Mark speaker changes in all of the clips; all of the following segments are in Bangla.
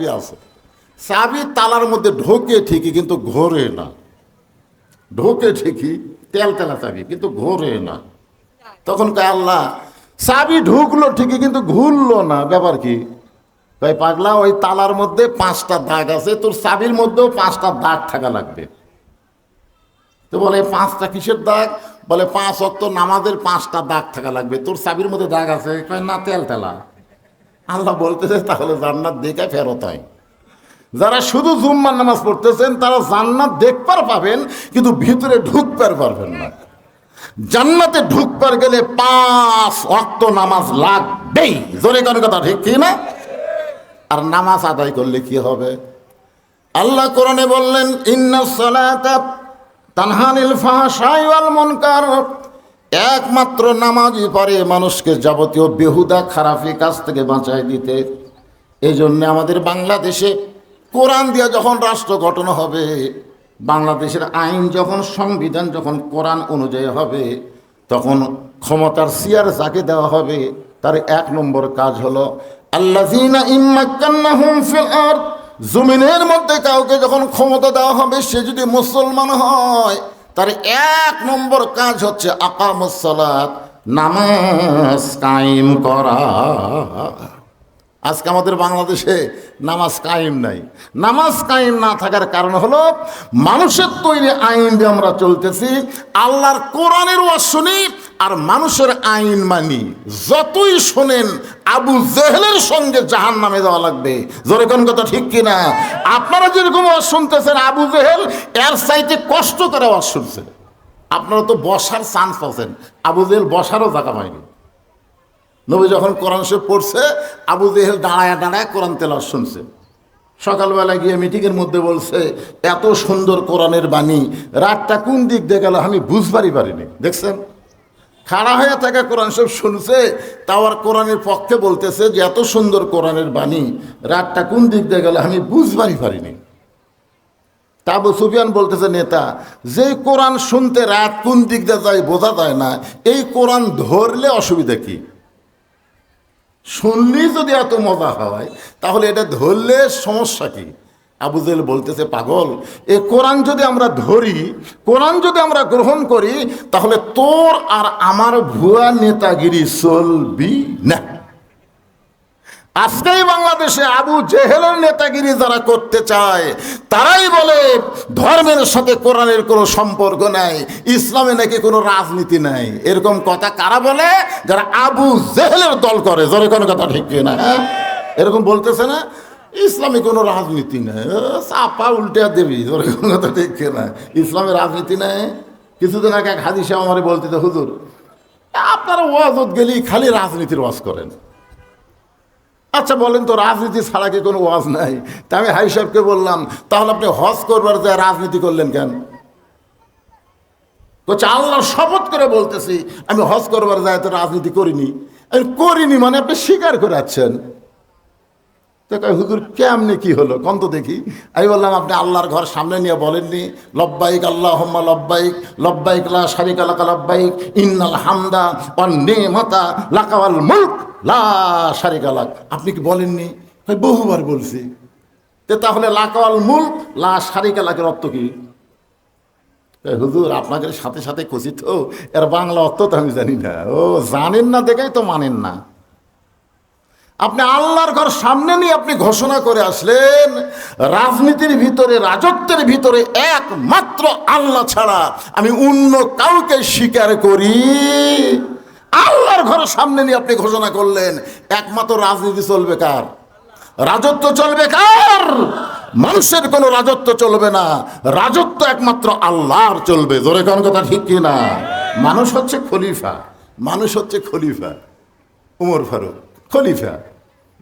Speaker 1: আছে। চাবি তালার মধ্যে ঢোকে ঠিকই, কিন্তু ঘোরে না। ঢোকে ঠিকই, তেল তেলা চাবি, কিন্তু ঘোরে না। তখন কয়, আল্লাহ, চাবি ঢুকলো ঠিকই, কিন্তু ঘুরলো না। ব্যাপার কি? ভাই পাগলা, ওই তালার মধ্যে পাঁচটা দাগ আছে, তোর চাবির মধ্যেও পাঁচটা দাগ থাকা লাগবে। তো বলে, পাঁচটা কিসের দাগ? বলে, পাঁচ অক্ত নামাজের পাঁচটা দাগ থাকা লাগবে। তোর চাবির মধ্যে দাগ আছে? কয়, না, তেল তেলা। আল্লাহ বলতেছে, তাহলে জান্নাত দেখে ফেরত হয় যারা শুধু জুম্মার নামাজ পড়তেছেন, তারা জান্নাত দেখবার পাবেন, কিন্তু ভিতরে ঢুকবার পারবেন না। জান্নাতে ঢুকবার গেলে পাঁচ অক্ত নামাজ লাগবেই। জোরে কোনো কথা ঠিক কি না? আর নামাজ আদায় করলে কি হবে? আল্লাহ কোরআনে বললেন ইন্না সালাতা তানহানিল ফাহশাই ওয়াল মুনকার। একমাত্র নামাজই পারে মানুষকে যাবতীয় বেহুদা, খারাপি কাজ থেকে বাঁচায় দিতে। এই জন্য আমাদের বাংলাদেশে কোরআন দিয়ে যখন রাষ্ট্র গঠন হবে, বাংলাদেশের আইন যখন, সংবিধান যখন কোরআন অনুযায়ী হবে, তখন ক্ষমতার সিয়ার যাকে দেওয়া হবে, তার এক নম্বর কাজ হলো আরদ, জমিনের মধ্যে কাউকে যখন ক্ষমতা দেওয়া হবে, সে যদি মুসলমান হয় তার এক নম্বর কাজ হচ্ছে আকামুসলাত নামাজ কায়েম করা। আজকে আমাদের বাংলাদেশে নামাজ কায়েম নাই। নামাজ কায়েম না থাকার কারণ হলো, মানুষের তৈরি আইন দিয়ে আমরা চলতেছি, আল্লাহর কোরআনের ওয়াজ শুনি আর মানুষের আইন মানি। যতই শোনেন, আবু জেহেলের সঙ্গে জাহান নামে দেওয়া লাগবে কোন কথা ঠিক কিনা? আপনারা যেরকম ওয়াজ শুনতেছেন, আবু জেহেল এর সাইতে কষ্ট করে ওয়াজ শুনছেন আপনারা তো বসার চান্স পাচ্ছেন আবু জেহেল বসারও জায়গা পায়নি। নবী যখন কোরআন শরীফ পড়ছে, আবু জেহেল দাঁড়ায় দাঁড়ায় কোরআন তেলার শুনছে। সকালবেলা গিয়ে মিটিংয়ের মধ্যে বলছে, এত সুন্দর কোরআনের বাণী, রাতটা কোন দিক দিয়ে গেল আমি বুঝবারই পারিনি। দেখছেন? খাড়া হয়ে থাকা কোরআন শরীফ শুনছে, তাও আর কোরআনের পক্ষে বলতেছে যে, এত সুন্দর কোরআনের বাণী, রাতটা কোন দিক দিয়ে গেল আমি বুঝবারই পারিনি। তাবু সুফিয়ান বলতেছে, নেতা, যে কোরআন শুনতে রাত কোন দিক দিয়ে যায় বোঝা যায় না, এই কোরআন ধরলে অসুবিধা কি? শুনলেই যদি এত মজা হয়, তাহলে এটা ধরলে সমস্যা কি? আবুজেল বলতেছে, পাগল, এ কোরআন যদি আমরা ধরি, কোরআন যদি আমরা গ্রহণ করি, তাহলে তোর আর আমার ভুয়া নেতাগিরি চলবি না। আজকেই বাংলাদেশে আবু জেহেলের নেতাগিরি যারা করতে চায়, তারাই বলে, ধর্মের সাথে কোরআনের কোনো সম্পর্ক নাই, ইসলামে নাকি কোনো রাজনীতি নাই। এরকম কথা কারা বলে? যারা আবু জেহেলের দল করে। জোরে কোনো কথা ঠিক না হ্যাঁ? এরকম বলতেছে না, ইসলামে কোনো রাজনীতি নেই। চাপা উল্টে দেবি, জোরে কোনো কথা ঠিক না ইসলামে রাজনীতি নেই। কিছুদিন আগে এক হাদিসে আমার বলতে হুজুর, আপনারা ওয়াজত গেলেই খালি রাজনীতির ওয়াজ করেন। আচ্ছা বলেন তো, রাজনীতি ছাড়া কি কোনো ওয়াজ নাই? তা আমি হাই সাহেবকে বললাম, তাহলে আপনি হজ করবার যায় রাজনীতি করলেন কেন? বলছে আল্লাহ শপথ করে বলতেছি, আমি হজ করবার যায় তো রাজনীতি করিনি। আমি করিনি মানে আপনি স্বীকার করে আছেন। তো কয়, হুজুর কেমনে কি হলো? কন তো দেখি। আমি বললাম আপনি আল্লাহর ঘর সামনে নিয়ে বলেননি। লব্বাইক আল্লাহ হম্মা লব্বাইক লব্বাইক লা শারিক আলাকা লব্বাইক ইন্নাল হামদা ওয়ান নেমাতা লাকাওয়াল মুলক লা শারিক আলাক আপনি কি বলেননি? বহুবার বলছি। তে তাহলে লাকাওয়াল মুলক লা শারিক আলাকের অর্থ কি? হুজুর আপনাদের সাথে সাথে খুশি তো এর বাংলা অর্থ তো আমি জানি না। ও জানেন না দেখেই তো মানেন না। আপনি আল্লাহর ঘর সামনে নিয়ে আপনি ঘোষণা করে আসলেন, রাজনীতির ভিতরে, রাজত্বের ভিতরে একমাত্র আল্লাহ ছাড়া আমি অন্য কাউকে স্বীকার করি। আল্লাহর ঘর সামনে নিয়ে আপনি ঘোষণা করলেন, একমাত্র রাজনীতি চলবে কার? রাজত্ব চলবে কার? মানুষের কোনো রাজত্ব চলবে না, রাজত্ব একমাত্র আল্লাহর চলবে। জোরে কোন কথা ঠিক কি না মানুষ হচ্ছে খলিফা, মানুষ হচ্ছে খলিফা, উমর ফারুক। খলিফা।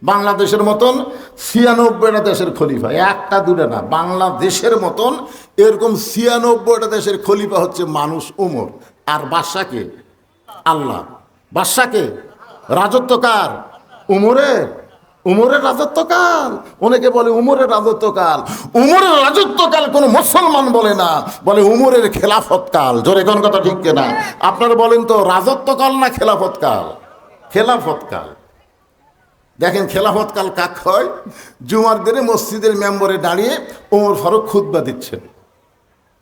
Speaker 1: বাংলাদেশের মতন ছিয়ানব্বইটা দেশের খলিফা। একটা দুটো না, বাংলাদেশের মতন এরকম ছিয়ানব্বইটা দেশের খলিফা হচ্ছে মানুষ উমর। আর বাদশাকে আল্লাহ। বাদশাকে রাজত্ব কার? উমরের। উমরের রাজত্বকাল অনেকে বলে উমরের রাজত্বকাল উমরের রাজত্বকাল কোনো মুসলমান বলে না। বলে উমরের খেলাফতকাল জোরে কোন কথা ঠিক না আপনারা বলেন তো রাজত্বকাল না খেলাফতকাল খেলাফতকাল দেখেন খেলাফত কাল কাক হয়? জুমার দিনে মসজিদের মেম্বরে দাঁড়িয়ে ওমর ফারুক খুতবা দিচ্ছেন।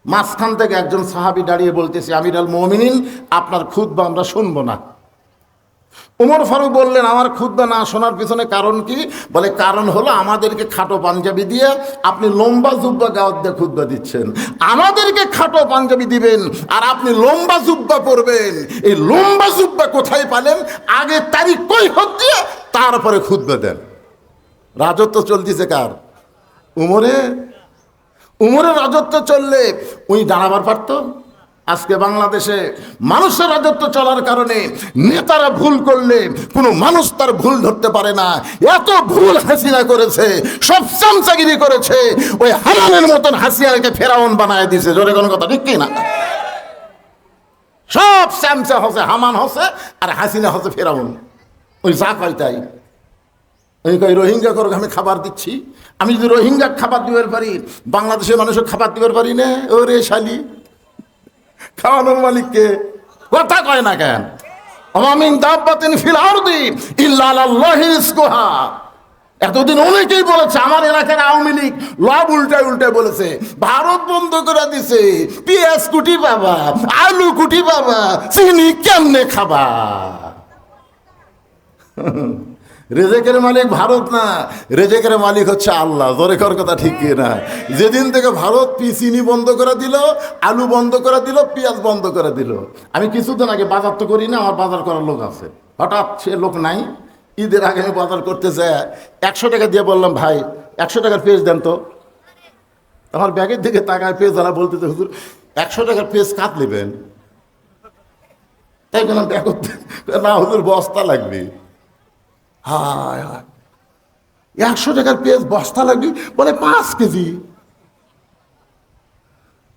Speaker 1: মাঝখান থেকে একজন সাহাবি দাঁড়িয়ে বলতেছে আমির আল মমিনিন, আপনার খুতবা আমরা শুনব না। উমর ফারুক বললেন, আমার খুদ্া না শোনার পিছনে কারণ কি? বলে, কারণ হলো আমাদেরকে খাটো পাঞ্জাবি দিয়ে আপনি লম্বা জুব্বা গাওয়াত দিয়ে খুদ্া দিচ্ছেন। আমাদেরকে খাটো পাঞ্জাবি দিবেন আর আপনি লম্বা জুব্বা পরবেন। এই লম্বা জুব্বা কোথায় পালেন? আগে তারিখ কই দিয়ে তারপরে খুদ্া দেন। রাজত্ব চলতেছে কার? উমরে? উমরের রাজত্ব চললে উনি দাঁড়াবার পারতো? আজকে বাংলাদেশে মানুষের রাজত্ব চলার কারণে নেতারা ভুল করলে কোনো মানুষ তার ভুল ধরতে পারে না। এত ভুল হাসিনা করেছে, সব চামচাগিরি করেছে, ওই হারানের মতন হাসিনাকে ফেরাউন বানায় দিয়েছে জোরে কোনো কথা, ঠিক কি না? সব স্যামসা হসে হামান হসে আর হাসিনা হসে ফেরাউন। ওই যা কয় তাই ওই কই, রোহিঙ্গা করে, আমি খাবার দিচ্ছি। আমি যদি রোহিঙ্গা খাবার দিবার পারি, বাংলাদেশের মানুষের খাবার দিবার পারি না? ও রে শালি। খাওয়ানোর মালিককে কথা কয় না কেন? অমামিন দাব্বাতিন ফিল আরদি ইল্লা আল্লাহি রিজকুহা। এতদিন অনেকেই বলেছে, আমার এলাকার আওয়ামী লীগ লাভ উল্টায় উল্টায় বলেছে, ভারত বন্ধ করে দিছে, পেঁয়াজ কুটি বাবা আলু কুটি বাবা চিনি কেমনে খাবা? রেজেকের মালিক ভারত না, রেজেকের মালিক হচ্ছে আল্লাহ, জোরে কর কথা ঠিক না? যেদিন থেকে ভারত চিনি বন্ধ করে দিল, আলু বন্ধ করে দিল, পেঁয়াজ বন্ধ করে দিল। আমি কিছুদিন আগে বাজার তো করি না, আমার বাজার করার লোক আছে। হঠাৎ সে লোক নাই, ঈদের আগে আমি বাজার করতে যায় একশো টাকা দিয়ে বললাম, ভাই, একশো টাকার পেজ দেন তো। আমার ব্যাগের দিকে তাকায় পেজ যারা বলতেছে, হুজুর, একশো টাকার পেজ কাত নেবেন? তাই বললাম ব্যাগ না, হুজুর, বস্তা লাগবে। হায় একশো টাকার পেঁয়াজ বস্তা লাগবে? বলে পাঁচ কেজি।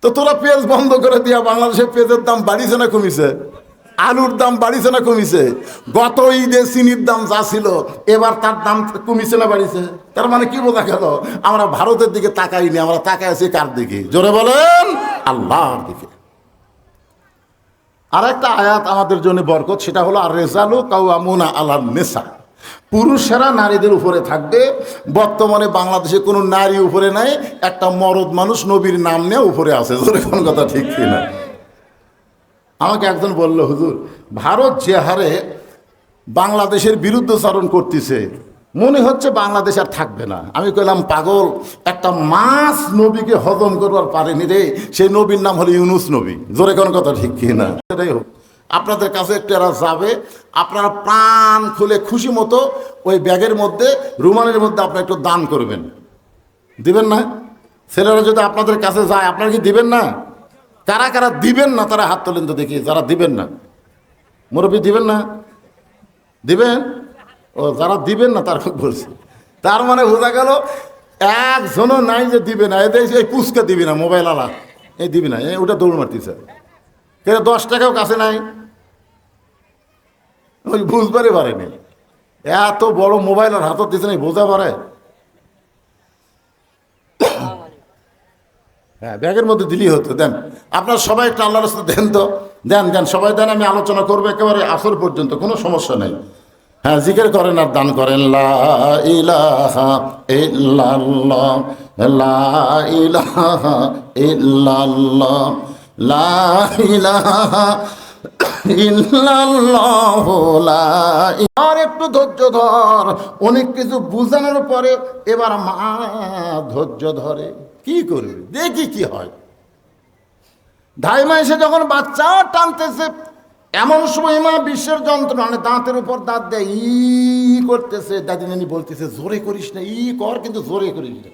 Speaker 1: তো তোরা পেঁয়াজ বন্ধ করে দিয়া বাংলাদেশে পেঁয়াজের দাম বাড়িছে না কমিছে? আলুর দাম বাড়িছে না কমিছে? গত ঈদে চিনির দাম যা ছিল, এবার তার দাম কমিছে না বাড়িছে? তার মানে কি বোঝা গেল? আমরা ভারতের দিকে তাকাইনি, আমরা তাকাই আছি কার দিকে? জোরে বলেন, আল্লাহর দিকে। আর একটা আয়াত আমাদের জন্য বরকত, সেটা হলো আর রেজালু কাউ আমুনা আল্লাহ নেশা পুরুষেরা নারীদের উপরে থাকবে। বর্তমানে বাংলাদেশে কোনো নারী উপরে নাই, একটা মরদ মানুষ নবীর নাম নিয়ে উপরে আছে। কোন কথা ঠিক কিনা? আমাকে একজন বলল, হুজুর, ভারত যে হারে বাংলাদেশের বিরুদ্ধচারণ করতেছে, মনে হচ্ছে বাংলাদেশ আর থাকবে না। আমি কইলাম, পাগল, একটা মাছ নবীকে হজম করবার পারেনি রে। সেই নবীর নাম হলো ইউনুস নবী। জোরে কোন কথা ঠিক কি না সেটাই হোক। আপনাদের কাছে এরা যাবে, আপনারা প্রাণ খুলে খুশি মতো ওই ব্যাগের মধ্যে, রুমালের মধ্যে আপনারা একটু দান করবেন। দিবেন না? ছেলেরা যদি আপনাদের কাছে যায়, আপনারা কি দিবেন না? কারা কারা দিবেন না, তারা হাত তোলেন তো দেখি, যারা দিবেন না। মুরব্বী, দিবেন না? দিবেন? ও, যারা দিবেন না, তার বলছি। তার মানে বোঝা গেল, একজনও নাই যে দিবে না। এদের এই পুচকা দিবি না, মোবাইল আলা। এই দিবি না, এই ওটা দৌড় মারতেছে। কেন দশ টাকাও কাছে নাই? ওই বুঝবারই পারেনি এত বড় মোবাইল আর হাতত দিছে না বোঝা পারে হ্যাঁ ব্যাগের মধ্যে দিলেই হতো, দেন। আপনার সবাই একটা আল্লাহর রাস্তা দেন তো। দেন দেন, সবাই দেন, আমি আলোচনা করব, একেবারে আসর পর্যন্ত, কোনো সমস্যা নেই। হ্যাঁ জিকের করেন আর দান করেন, লা ইলাহা ইল্লাল্লাহ আর একটু ধৈর্য ধর। অনেক কিছু বুঝানোর পরে এবার মা ধৈর্য ধরে। কি করবে? দেখি কি হয়। ধাই মাসে যখন বাচ্চা টানতেছে, এমন সময় মা বিশ্বের যন্ত্রণা মানে দাঁতের উপর দাঁত দেয় ই করতেছে। দাদি নানি বলতেছে, জোরে করিস না, ই কর, কিন্তু জোরে করিস না।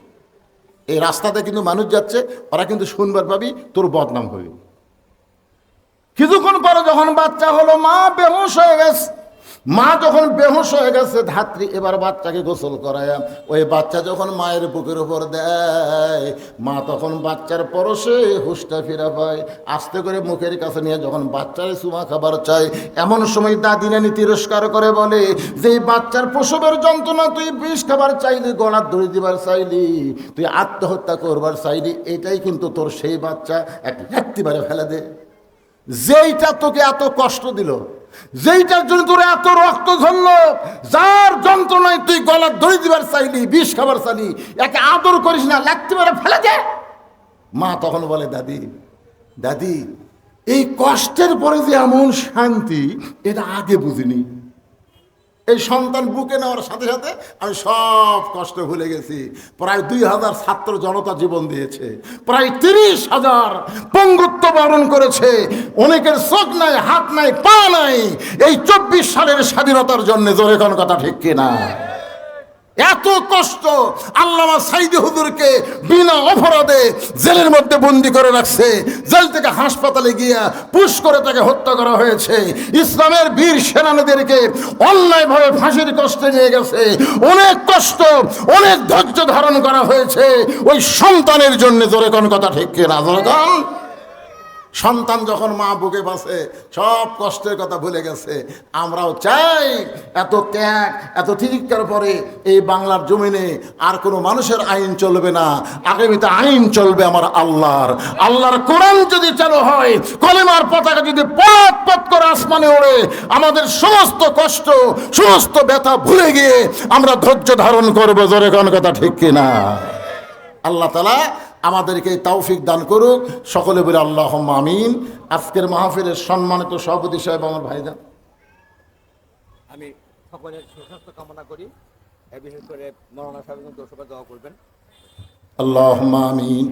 Speaker 1: এই রাস্তাতে কিন্তু মানুষ যাচ্ছে, ওরা কিন্তু শুনবার পাবি, তোর বদনাম হবে কিছুক্ষণ পরে যখন বাচ্চা হলো, মা বেহুশ হয়ে গেছে। মা যখন বেহুশ হয়ে গেছে, ধাত্রী এবার বাচ্চাকে গোসল করায়। ওই বাচ্চা যখন মায়ের বুকের উপর দেয়, মা তখন বাচ্চার পরশে হুশটা ফিরা পায়। আস্তে করে মুখের কাছে নিয়ে যখন বাচ্চার সুমা খাবার চায়, এমন সময় দাদি নানি তিরস্কার করে বলে যে বাচ্চার প্রসবের যন্ত্রণা, তুই বিষ খাবার চাইলি, গলার দড়ি দিবার চাইলি, তুই আত্মহত্যা করবার চাইলি, এটাই কিন্তু তোর সেই বাচ্চা, এক একটিবারে ফেলে দে। যেইটা তোকে এত কষ্ট দিল, যেইটার জন্য তোর এত রক্ত ধরল যার যন্ত্রণায় তুই গলা দড়ি দিবার চাইলি, বিষ খাবার চাইলি, একে আদর করিস না, লাগতে পারে ফেলে দে। মা তখন বলে, দাদি দাদি, এই কষ্টের পরে যে এমন শান্তি, এটা আগে বুঝিনি। এই সন্তান বুকে নেওয়ার সাথে সাথে আমি সব কষ্ট ভুলে গেছি। প্রায় দুই হাজার ছাত্র জনতা জীবন দিয়েছে। প্রায় তিরিশ হাজার পঙ্গুত্ব বরণ করেছে। অনেকের চোখ নাই, হাত নাই, পা নাই। এই চব্বিশ সালের স্বাধীনতার জন্য জোরে কোন কথা ঠিক কিনা? এত কষ্ট আল্লামা সাইদি হুজুরকে বিনা অপরাধে জেলের মধ্যে বন্দি করে রাখছে। জেল থেকে হাসপাতালে গিয়া পুশ করে তাকে হত্যা করা হয়েছে। ইসলামের বীর সেনানীদেরকে অন্যায়ভাবে ফাঁসির কষ্টে নিয়ে গেছে। অনেক কষ্ট, অনেক ধৈর্য ধারণ করা হয়েছে। ওই সন্তানের জন্য জোরে কোন কথা ঠিক কিনা? জোরে? সন্তান যখন মা বুকে বাসে সব কষ্টের কথা ভুলে গেছে। আমরাও চাই এত ত্যাগ, এত তিরিকার পরে এই বাংলার জমিনে আর কোনো মানুষের আইন চলবে না। আগামীতে আইন চলবে আমার আল্লাহর। আল্লাহর কোরআন যদি চালু হয়, কলেমার পতাকা যদি পথ পথ করে আসমানে ওড়ে, আমাদের সমস্ত কষ্ট, সমস্ত ব্যথা ভুলে গিয়ে আমরা ধৈর্য ধারণ করব। জোরে কোন কথা ঠিক কিনা? আল্লাহ তালা আমাদেরকে তৌফিক দান করুক। সকলে বলে আল্লাহ আমিন। আজকের মাহফিলের সম্মানিত সভাপতি সাহেব আমার ভাইজান।
Speaker 2: আমি সকলের সুস্বাস্থ্য কামনা করি। এ বিশেষ করে মরণা সাহেব দোষবা দোয়া করবেন।
Speaker 1: আল্লাহ আমিন।